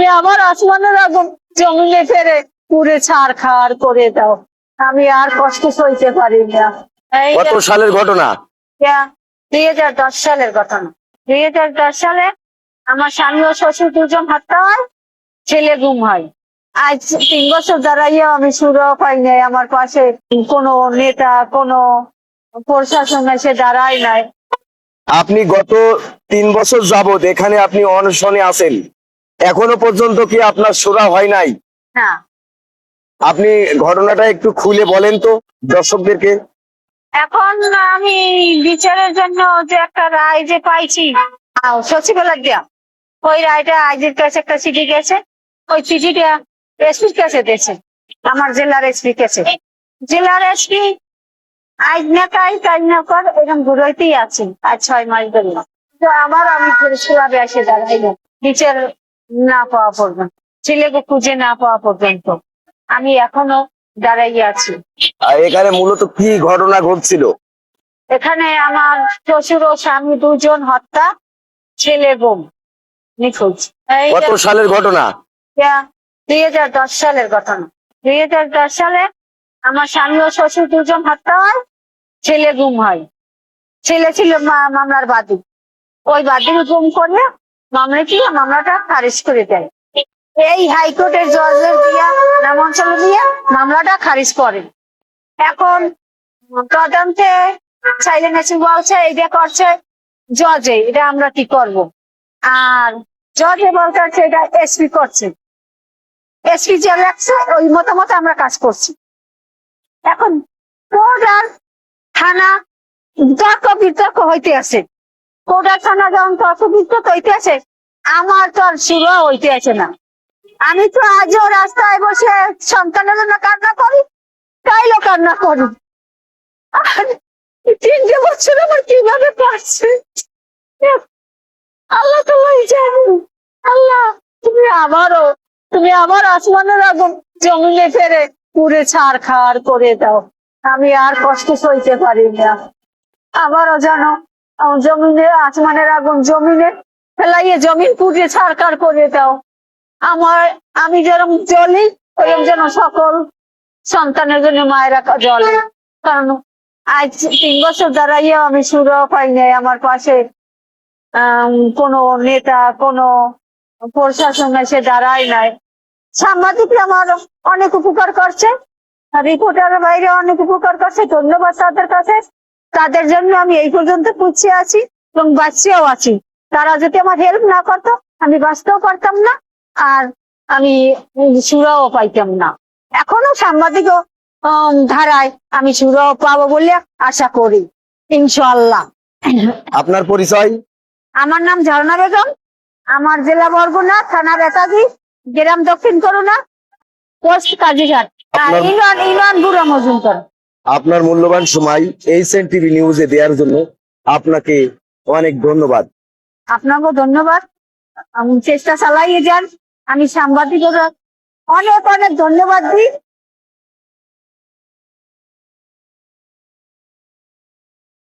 তুমি আমার আসমানের আগুন জমিনে ফেরে পুড়ে ছাড় খাড় করে দাও। আমি আর কষ্ট সইতে পারি না। কত সালের ঘটনা? দুই হাজার দশ সালের ঘটনা। দুই হাজার দশ সালে আমার স্বামী ও শ্বশুর দুজন হত্যা হয় ছেলে গুম হয়। আজ তিন বছর দাঁড়াইয়া আমি সুরও পাই নাই। আমার পাশে কোনো নেতা কোনো প্রশাসন এসে দাঁড়ায় নাই। আপনি গত তিন বছর যাবত এখানে আপনি অনশনে আছেন। এখনও পর্যন্ত কি আপনার সোরা হয় নাই? না। আপনি ঘটনাটা একটু খুলে বলেন তো দর্শকদেরকে। এখন আমি বিচারের জন্য যে একটা রায় যে পাইছি সচিবালয় দেয়া ওই রায়টা আইজির কাছে একটা চিঠি গেছে। ওই চিঠিটা এসপির কাছে দিয়েছে আমার জেলার এসপি কাছে। জেলার এসপি আজ না তাই কাজ না কর এরকম ঘুরাইতেই আছে। আজ ছয় মাস ধরে। তো আবার আমি পরিষ্কার এসে দাঁড়াই বিচার না পাওয়া পর্যন্ত ছেলেকে খুঁজে না পাওয়া পর্যন্ত। আমি এখনও দাঁড়াইয়া আছি। এখানে মূলত কি ঘটনা ঘটছিল? এখানে আমার শ্বশুর ও স্বামী দুজন হত্যা ছেলে বোম নিখোঁজ। কত সালের ঘটনা? দুই হাজার দশ সালের ঘটনা। দুই হাজার দশ সালে আমার স্বামী ও শ্বশুর দুজন হত্যা হয় ছেলে গুম হয়। ছেলে ছিল মামলার বাদী। ওই বাদীর গুম করলে মামলা কি মামলাটা খারিজ করে দেয়। এই হাইকোর্টের জজের দিয়া নাম অঞ্চলে দিয়ে মামলাটা খারিজ করে। এখন তদন্তে চাইলে নাকি বলছে এটা করছে জজে, এটা আমরা কি করব? আর জজে বলতে এটা এসপি করছে। এসপি যে লাগছে ওই মতামত আমরা কাজ করছি। এখন কোর্ট আর থানা বিতর্ক বিতর্ক হইতে আছে। থানা যখন বিতর্ক হইতে আছে আমার তো আর শুরু হইতে না। আমি তো আজও রাস্তায় বসে সন্তানের জন্য কান্না করি তাইলো কান্না করি। আর তিনটে বছর আমার কীভাবে পারছে? আল্লাহ তোমার জানো আল্লাহ, তুমি আবারও তুমি আবার আসমানের আগুন জমিনে ফেরে পুড়ে ছাড় খাড় করে দাও। আমি আর কষ্ট সইতে পারি না। আবারও জানো আমার জমিনে আসমানের আগুন, জমিনে ফেলাইয়ে জমিন পুড়ে ছাড় খাড় করে দাও। আমার, আমি যেরকম জ্বলি ওরকম যেন সকল সন্তানের জন্য মায়েরা জ্বলে কারণ আজ তিন বছর দাঁড়াইয়া আমি সুরও পাই নাই আমার পাশে। কোনো নেতা, কোনো প্রশাসন এসে দাঁড়ায় নাই। সাংবাদিকরা আমার অনেক উপকার করছে রিপোর্টার বাইরে অনেক উপকার করছে। ধন্যবাদ তাদের কাছে। তাদের জন্য আমি এই পর্যন্ত পুচ্ছে আছি এবং বাঁচিয়েও আছি। তারা যদি আমার হেল্প না করতো আমি বাঁচতেও পারতাম না আর আমি সুরাও পাইতাম না। এখনও সাংবাদিক ধারায় আমি সুরাও পাবো বলে আশা করি ইনশাল্লাহ আপনার পরিচয়? আমার নাম ঝর্ণা বেগম। আমার জেলা বরগুনা থানা বেতাগি গ্রাম Dakshin Karuna post Kazighat union union Bura Majumdar. আপনার মূল্যবান সময় এই সেন টিভি নিউজে দেওয়ার জন্য আপনাকে অনেক ধন্যবাদ। আপনাকেও ধন্যবাদ। চেষ্টা চালাইয়ে যান। আমি সাংবাদিকরা অনেক অনেক ধন্যবাদ দিই।